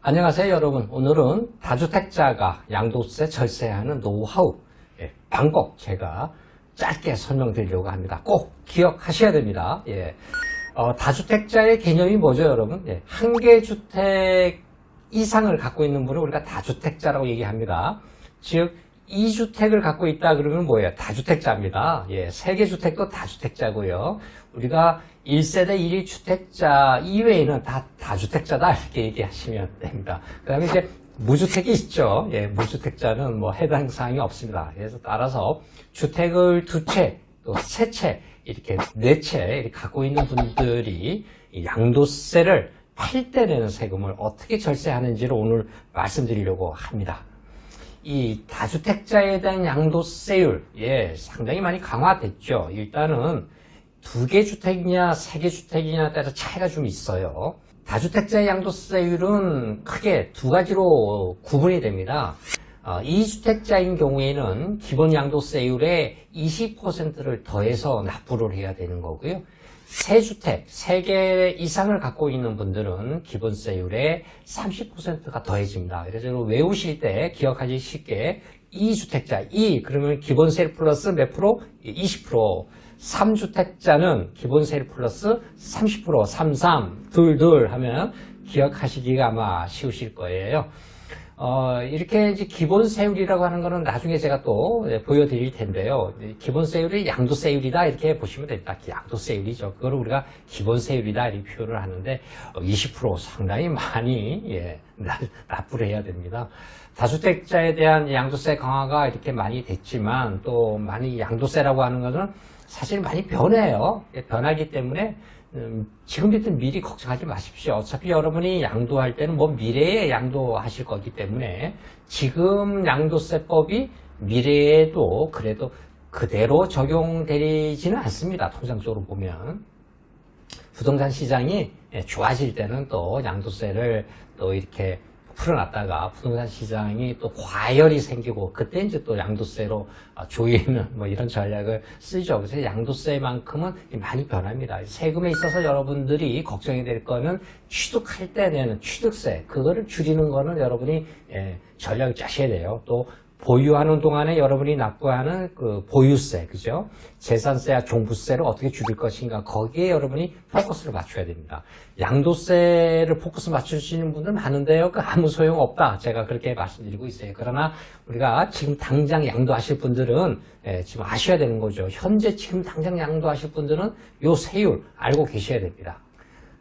안녕하세요 여러분 오늘은 다주택자가 양도세 절세하는 노하우 예, 방법 제가 짧게 설명드리려고 합니다 꼭 기억하셔야 됩니다 예, 어, 다주택자의 개념이 뭐죠 여러분 예, 한 개 주택 이상을 갖고 있는 분을 우리가 다주택자라고 얘기합니다 즉 2주택을 갖고 있다 그러면 뭐예요? 다주택자입니다. 예, 세개 주택도 다주택자고요. 우리가 1세대 1위 주택자 이외에는 다 다주택자다 이렇게 얘기하시면 됩니다. 그 다음에 이제 무주택이 있죠. 예, 무주택자는 뭐 해당 사항이 없습니다. 그래서 따라서 주택을 두 채, 또 세 채, 이렇게 네 채 갖고 있는 분들이 이 양도세를 팔 때 내는 세금을 어떻게 절세하는지를 오늘 말씀드리려고 합니다. 이 다주택자에 대한 양도세율, 예, 상당히 많이 강화됐죠. 일단은 두 개 주택이냐, 세 개 주택이냐에 따라 차이가 좀 있어요. 다주택자의 양도세율은 크게 두 가지로 구분이 됩니다. 어, 2주택자인 경우에는 기본 양도세율의 20%를 더해서 납부를 해야 되는 거고요. 세 주택, 세개 이상을 갖고 있는 분들은 기본세율의 30%가 더해집니다. 그래서 외우실 때 기억하기 쉽게 2주택자, 2 그러면 기본세율 플러스 몇 프로? 20%. 3주택자는 기본세율 플러스 30%, 33, 22 하면 기억하시기가 아마 쉬우실 거예요. 어, 이렇게 이제 기본세율이라고 하는 거는 나중에 제가 또 예, 보여드릴 텐데요. 기본세율이 양도세율이다 이렇게 보시면 됩니다. 양도세율이죠. 그걸 우리가 기본세율이다 이렇게 표현을 하는데 20% 상당히 많이 예, 납부를 해야 됩니다. 다주택자에 대한 양도세 강화가 이렇게 많이 됐지만 또 많이 양도세라고 하는 것은 사실 많이 변해요. 예, 변하기 때문에 음, 지금부터 미리 걱정하지 마십시오. 어차피 여러분이 양도할 때는 뭐 미래에 양도하실 거기 때문에 지금 양도세법이 미래에도 그래도 그대로 적용되지는 않습니다. 통상적으로 보면. 부동산 시장이 예, 좋아질 때는 또 양도세를 또 이렇게 풀어놨다가 부동산 시장이 또 과열이 생기고 그때 이제 또 양도세로 어, 조이는 뭐 이런 전략을 쓰죠. 그래서 양도세만큼은 많이 변합니다. 세금에 있어서 여러분들이 걱정이 될 거는 취득할 때 내는 취득세 그거를 줄이는 거는 여러분이 예, 전략을 짜셔야 돼요. 또 보유하는 동안에 여러분이 납부하는 그 보유세, 그죠? 재산세와 종부세를 어떻게 줄일 것인가, 거기에 여러분이 포커스를 맞춰야 됩니다. 양도세를 포커스 맞추시는 분들 많은데요. 그 아무 소용 없다. 제가 그렇게 말씀드리고 있어요. 그러나 우리가 지금 당장 양도하실 분들은 예, 지금 아셔야 되는 거죠. 현재 지금 당장 양도하실 분들은 요 세율 알고 계셔야 됩니다.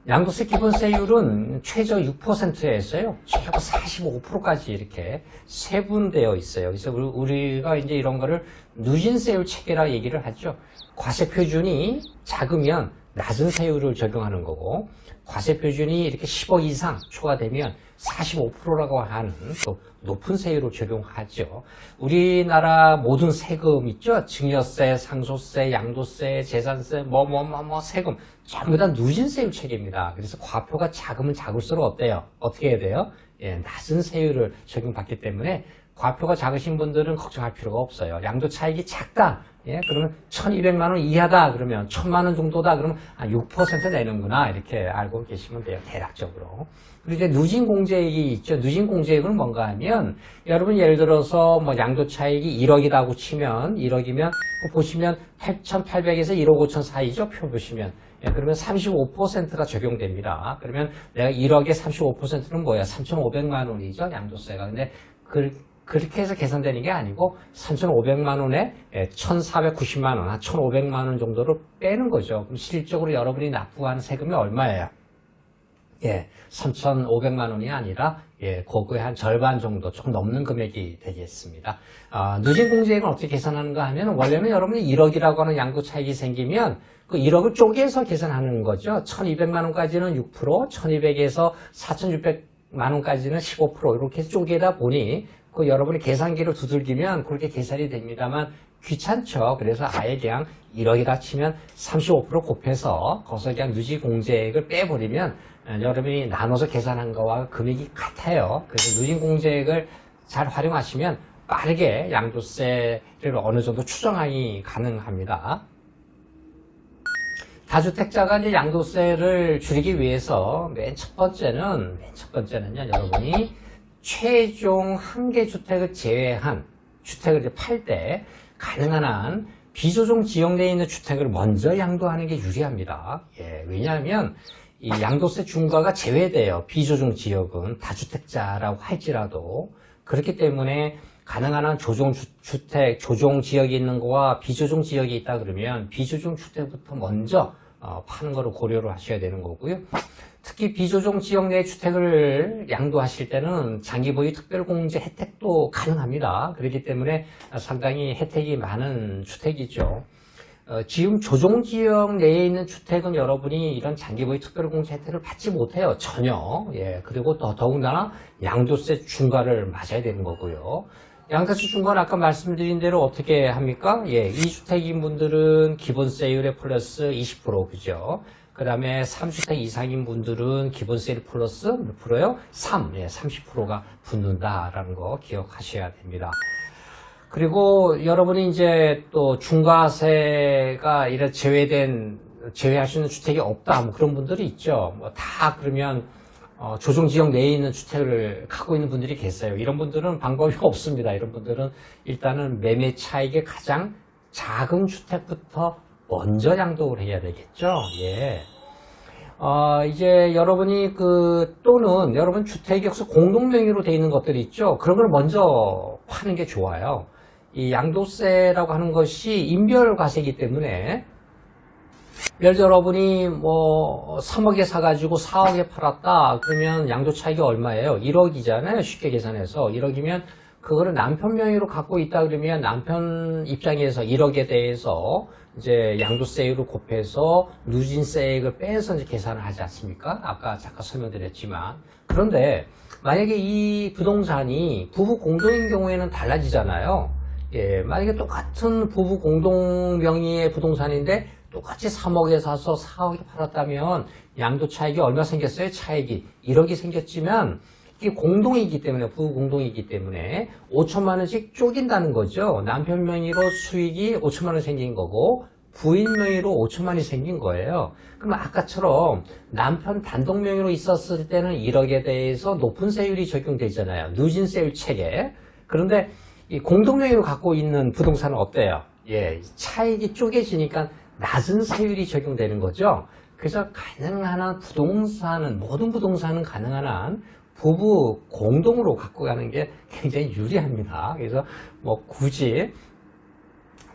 양도세 기본세율은 최저 6%에서요, 최고 45%까지 이렇게 세분되어 있어요. 그래서 우리가 이제 이런 거를 누진세율 체계라 얘기를 하죠. 과세 표준이 작으면 낮은 세율을 적용하는 거고, 과세 표준이 이렇게 10억 이상 초과되면 45%라고 하는 또 높은 세율을 적용하죠. 우리나라 모든 세금 있죠? 증여세, 상속세, 양도세, 재산세, 뭐, 뭐, 뭐, 뭐, 세금. 전부 다 누진 세율 체계입니다. 그래서 과표가 작으면 작을수록 어때요? 어떻게 해야 돼요? 예, 낮은 세율을 적용받기 때문에 과표가 작으신 분들은 걱정할 필요가 없어요. 양도 차익이 작다. 예, 그러면 1200만 원 이하다. 그러면 1000만 원 정도다. 그러면 한 6% 내는구나. 이렇게 알고 계시면 돼요. 대략적으로. 그리고 이제 누진 공제액이 있죠. 누진 공제액은 뭔가 하면 여러분 예를 들어서 뭐 양도 차익이 1억이라고 치면 1억이면 보시면 8,800에서 1억 5천 사이죠. 표 보시면. 예, 그러면 35%가 적용됩니다. 그러면 내가 1억에 35%는 뭐야? 3,500만 원이죠. 양도세가. 근데 그 그렇게 해서 계산되는 게 아니고 3,500만 원에 1,490만 원, 한 1,500만 원 정도를 빼는 거죠. 그럼 실질적으로 여러분이 납부하는 세금이 얼마예요? 예, 3,500만 원이 아니라 예, 그거의 한 절반 정도 조금 넘는 금액이 되겠습니다. 아, 누진 공제액은 어떻게 계산하는가 하면 원래는 여러분이 1억이라고 하는 양도 차익이 생기면 그 1억을 쪼개서 계산하는 거죠. 1,200만 원까지는 6%, 1,200에서 4,600만 원까지는 15% 이렇게 쪼개다 보니 그 여러분이 계산기를 두들기면 그렇게 계산이 됩니다만 귀찮죠. 그래서 아예 그냥 1억이라 치면 35% 곱해서 거기서 그냥 누지 공제액을 빼버리면 여러분이 나눠서 계산한 거와 금액이 같아요. 그래서 누진 공제액을 잘 활용하시면 빠르게 양도세를 어느 정도 추정하기 가능합니다. 다주택자가 이제 양도세를 줄이기 위해서 맨 첫 번째는 맨 첫 번째는요, 여러분이 최종 한 개 주택을 제외한 주택을 이제 팔 때 가능한 한 비조정 지역 내에 있는 주택을 먼저 양도하는 게 유리합니다. 예, 왜냐하면 이 양도세 중과가 제외돼요. 비조정 지역은 다주택자라고 할지라도 그렇기 때문에 가능한 한 조정 주, 주택, 조정 지역이 있는 거와 비조정 지역이 있다 그러면 비조정 주택부터 먼저 어, 파는 거를 고려를 하셔야 되는 거고요. 특히 비조정 지역 내 주택을 양도하실 때는 장기보유 특별공제 혜택도 가능합니다. 그렇기 때문에 상당히 혜택이 많은 주택이죠. 어, 지금 조정 지역 내에 있는 주택은 여러분이 이런 장기보유 특별공제 혜택을 받지 못해요. 전혀. 예. 그리고 더, 더군다나 양도세 중과를 맞아야 되는 거고요. 양도세 중과는 아까 말씀드린 대로 어떻게 합니까? 예. 2주택인 분들은 기본 세율에 플러스 20% 그죠? 그 다음에 3주택 이상인 분들은 기본세율 플러스 몇 프로요? 3, 예, 30%가 붙는다라는 거 기억하셔야 됩니다. 그리고 여러분이 이제 또 중과세가 이런 제외된 제외할 수 있는 주택이 없다 뭐 그런 분들이 있죠. 뭐 다 그러면 어, 조정 지역 내에 있는 주택을 갖고 있는 분들이 계세요. 이런 분들은 방법이 없습니다. 이런 분들은 일단은 매매 차익의 가장 작은 주택부터 먼저 양도를 해야 되겠죠. 예. 어, 이제 여러분이 그 또는 여러분 혹시 공동명의로 되어 있는 것들이 있죠. 그런 걸 먼저 파는 게 좋아요. 이 양도세라고 하는 것이 인별과세이기 때문에 예를 들어 여러분이 뭐 3억에 사가지고 4억에 팔았다 그러면 양도 차익이 얼마예요? 1억이잖아요 쉽게 계산해서 1억이면 그거를 남편 명의로 갖고 있다 그러면 남편 입장에서 1억에 대해서 이제 양도세율을 곱해서 누진세액을 빼서 이제 계산을 하지 않습니까? 아까 잠깐 설명드렸지만 그런데 만약에 이 부동산이 부부 공동인 경우에는 달라지잖아요. 예, 만약에 똑같은 부부 공동 명의의 부동산인데 똑같이 3억에 사서 4억에 팔았다면 양도 차익이 얼마 생겼어요? 차익이 1억이 생겼지만 이게 공동이기 때문에 부부 공동이기 때문에 5천만 원씩 쪼긴다는 거죠. 남편 명의로 수익이 5천만 원 생긴 거고 부인 명의로 5천만 원이 생긴 거예요. 그럼 아까처럼 남편 단독 명의로 있었을 때는 1억에 대해서 높은 세율이 적용되잖아요. 누진 세율 체계. 그런데 이 공동 명의로 갖고 있는 부동산은 어때요? 예, 차익이 쪼개지니까 낮은 세율이 적용되는 거죠. 그래서 가능한 한 부동산은 모든 부동산은 가능한 한 부부 공동으로 갖고 가는 게 굉장히 유리합니다. 그래서 뭐 굳이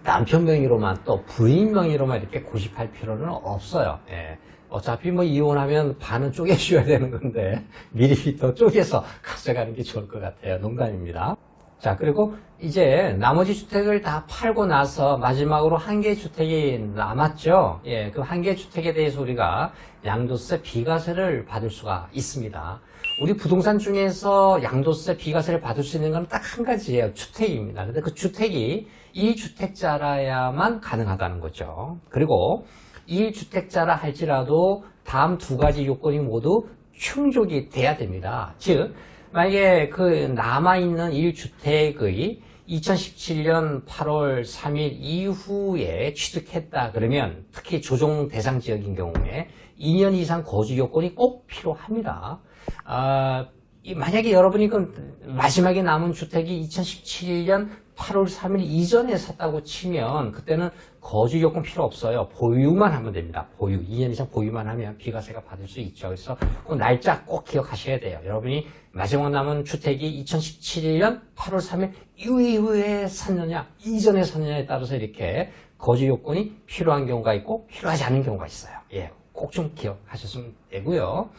남편 명의로만 또 부인 명의로만 이렇게 고집할 필요는 없어요. 예. 어차피 뭐 이혼하면 반은 쪼개줘야 되는 건데 미리 더 쪼개서 가져가는 게 좋을 것 같아요. 농담입니다. 자, 그리고 이제 나머지 주택을 다 팔고 나서 마지막으로 한 개 주택이 남았죠. 예, 그 한 개 주택에 대해서 우리가 양도세 비과세를 받을 수가 있습니다. 우리 부동산 중에서 양도세 비과세를 받을 수 있는 건 딱 한 가지예요. 주택입니다. 근데 그 주택이 1주택자라야만 가능하다는 거죠. 그리고 1주택자라 할지라도 다음 두 가지 요건이 모두 충족이 돼야 됩니다. 즉, 만약에 그 남아있는 1주택의 2017년 8월 3일 이후에 취득했다 그러면 특히 조정 대상 지역인 경우에 2년 이상 거주 요건이 꼭 필요합니다. 아, 이 만약에 여러분이 그 마지막에 남은 주택이 2017년 8월 3일 이전에 샀다고 치면 그때는 거주 요건 필요 없어요. 보유만 하면 됩니다. 보유. 2년 이상 보유만 하면 비과세가 받을 수 있죠. 그래서 그 날짜 꼭 기억하셔야 돼요. 여러분이 마지막 남은 주택이 2017년 8월 3일 이후에 샀느냐, 이전에 샀느냐에 따라서 이렇게 거주 요건이 필요한 경우가 있고 필요하지 않은 경우가 있어요. 예, 꼭 좀 기억하셨으면 되고요.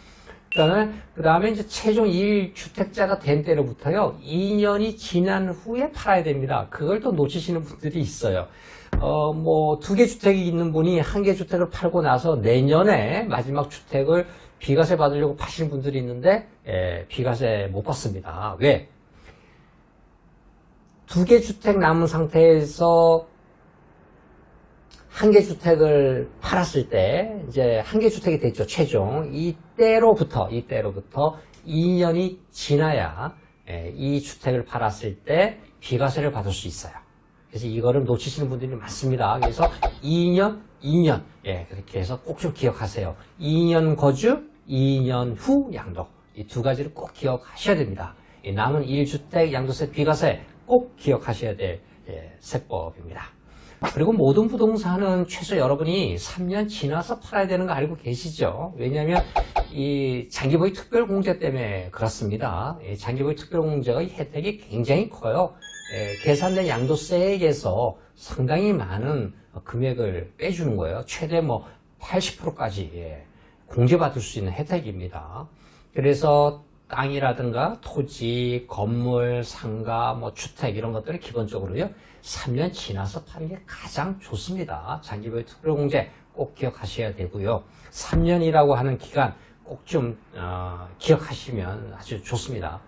그다음에 그다음에 이제 최종 1 주택자가 된 때로부터요 2년이 지난 후에 팔아야 됩니다. 그걸 또 놓치시는 분들이 있어요. 어 뭐 두 개 주택이 있는 분이 한 개 주택을 팔고 나서 내년에 마지막 주택을 비과세 받으려고 파시는 분들이 있는데 예, 비과세 못 받습니다. 왜? 두 개 주택 남은 상태에서 한 개 주택을 팔았을 때 이제 한 개 주택이 됐죠 최종 이때로부터 이때로부터 2년이 지나야 예, 이 주택을 팔았을 때 비과세를 받을 수 있어요. 그래서 이거를 놓치시는 분들이 많습니다. 그래서 2년, 2년. 예, 그렇게 해서 꼭 좀 기억하세요. 2년 거주, 2년 후 양도. 이 두 가지를 꼭 기억하셔야 됩니다. 이 남은 1주택 양도세 비과세 꼭 기억하셔야 될 예, 세법입니다. 그리고 모든 부동산은 최소 여러분이 3년 지나서 팔아야 되는 거 알고 계시죠? 왜냐하면 이 장기보유 특별공제 때문에 그렇습니다. 이 장기보유 특별공제가 이 혜택이 굉장히 커요. 예, 계산된 양도세액에서 상당히 많은 금액을 빼주는 거예요. 최대 뭐 80%까지 예, 공제받을 수 있는 혜택입니다. 그래서 땅이라든가 토지, 건물, 상가, 뭐 주택 이런 것들을 기본적으로요. 3년 지나서 파는 게 가장 좋습니다. 장기보유 특별공제 꼭 기억하셔야 되고요. 3년이라고 하는 기간 꼭좀 어, 기억하시면 아주 좋습니다.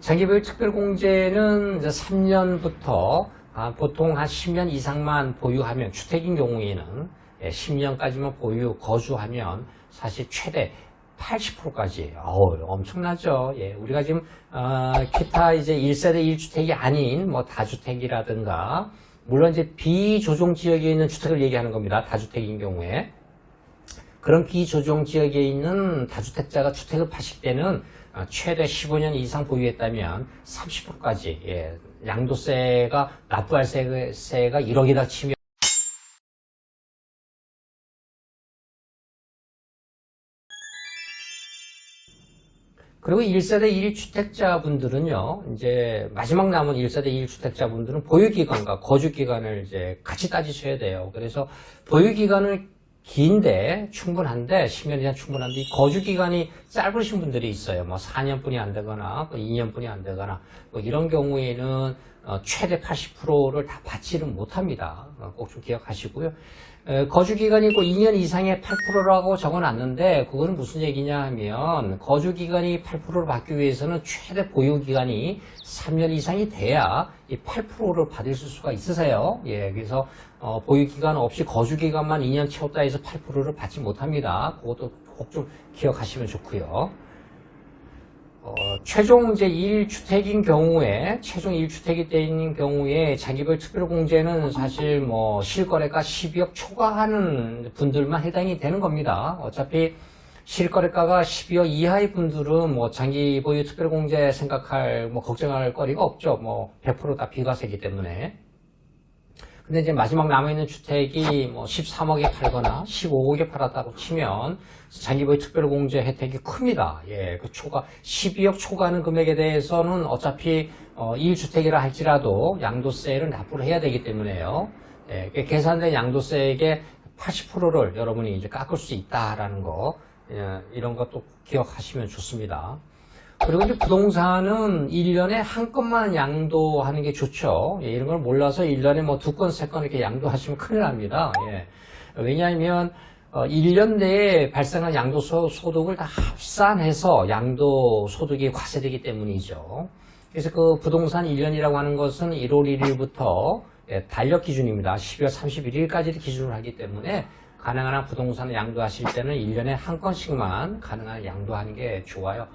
장기보유 특별공제는 이제 3년부터 아, 보통 한 10년 이상만 보유하면 주택인 경우에는 10년까지만 보유 거주하면 사실 최대 80%까지 어우, 엄청나죠. 예, 우리가 지금 어, 기타 이제 1세대 1주택이 아닌 뭐 다주택이라든가 물론 이제 비조정 지역에 있는 주택을 얘기하는 겁니다. 다주택인 경우에 그런 비조정 지역에 있는 다주택자가 주택을 파실 때는 어, 최대 15년 이상 보유했다면 30%까지 예, 양도세가 납부할 세- 세가 1억이다 치면 그리고 1세대 1주택자분들은요, 이제 마지막 남은 1세대 1주택자분들은 보유기간과 거주기간을 이제 같이 따지셔야 돼요. 그래서 보유기간을 긴데 충분한데 10년 이상 충분한데 이 거주 기간이 짧으신 분들이 있어요. 뭐 4년뿐이 안 되거나 2년뿐이 안 되거나 뭐 이런 경우에는 어, 최대 80%를 다 받지는 못합니다. 어, 꼭좀 기억하시고요. 에, 거주기간이 고 2년 이상의 8%라고 적어놨는데 그거는 무슨 얘기냐 하면 거주기간이 8%를 받기 위해서는 최대 보유기간이 3년 이상이 돼야 이 8%를 받을 수가 있으세요. 예, 그래서 어, 보유기간 없이 거주기간만 2년 채웠다 해서 8%를 받지 못합니다. 그것도 꼭 좀 기억하시면 좋고요. 어, 최종 이제 1주택인 경우에, 최종 1주택이 되는 경우에 자기별 특별공제는 사실 뭐 실거래가 12억 초과하는 분들만 해당이 되는 겁니다. 어차피 실거래가가 12억 이하의 분들은 뭐 장기 보유 특별공제 생각할 뭐 걱정할 거리가 없죠. 뭐 100%다 비과세기 때문에. 근데 이제 마지막 남아있는 주택이 뭐 13억에 팔거나 15억에 팔았다고 치면 장기보유 특별공제 혜택이 큽니다. 예, 그 초과 12억 초과하는 금액에 대해서는 어차피 어, 1주택이라 할지라도 양도세를 납부를 해야 되기 때문에요. 예, 그 계산된 양도세액의 80%를 여러분이 이제 깎을 수 있다라는 거 예, 이런 것도 기억하시면 좋습니다. 그리고 이제 부동산은 1년에 한 건만 양도하는 게 좋죠. 예, 이런 걸 몰라서 1년에 뭐 두 건, 세 건 이렇게 양도하시면 큰일 납니다. 예. 왜냐하면, 어, 1년 내에 발생한 양도소득을 다 합산해서 양도소득이 과세되기 때문이죠. 그래서 그 부동산 1년이라고 하는 것은 1월 1일부터 예, 달력 기준입니다. 12월 31일까지를 기준으로 하기 때문에 가능한 한 부동산을 양도하실 때는 1년에 한 건씩만 가능한 양도하는 게 좋아요.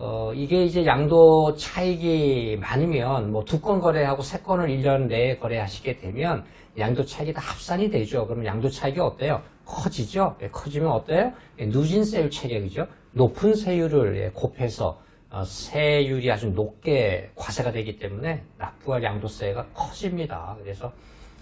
어, 이게 이제 양도 차익이 많으면 뭐 두 건 거래하고 세 건을 1년 내에 거래하시게 되면 양도 차익이 다 합산이 되죠. 그럼 양도 차익이 어때요? 커지죠? 예, 커지면 어때요? 예, 누진 세율 체계이죠. 높은 세율을 예, 곱해서 어, 세율이 아주 높게 과세가 되기 때문에 납부할 양도세가 커집니다. 그래서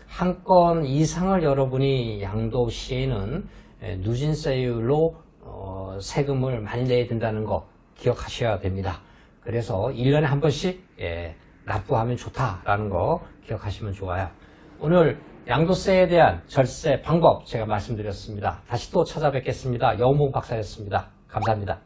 한 건 이상을 여러분이 양도 시에는 예, 누진세율로 어, 세금을 많이 내야 된다는 거 기억하셔야 됩니다. 그래서 1년에 한 번씩 예, 납부하면 좋다라는 거 기억하시면 좋아요. 오늘 양도세에 대한 절세 방법 제가 말씀드렸습니다. 다시 또 찾아뵙겠습니다. 여우몽 박사였습니다. 감사합니다.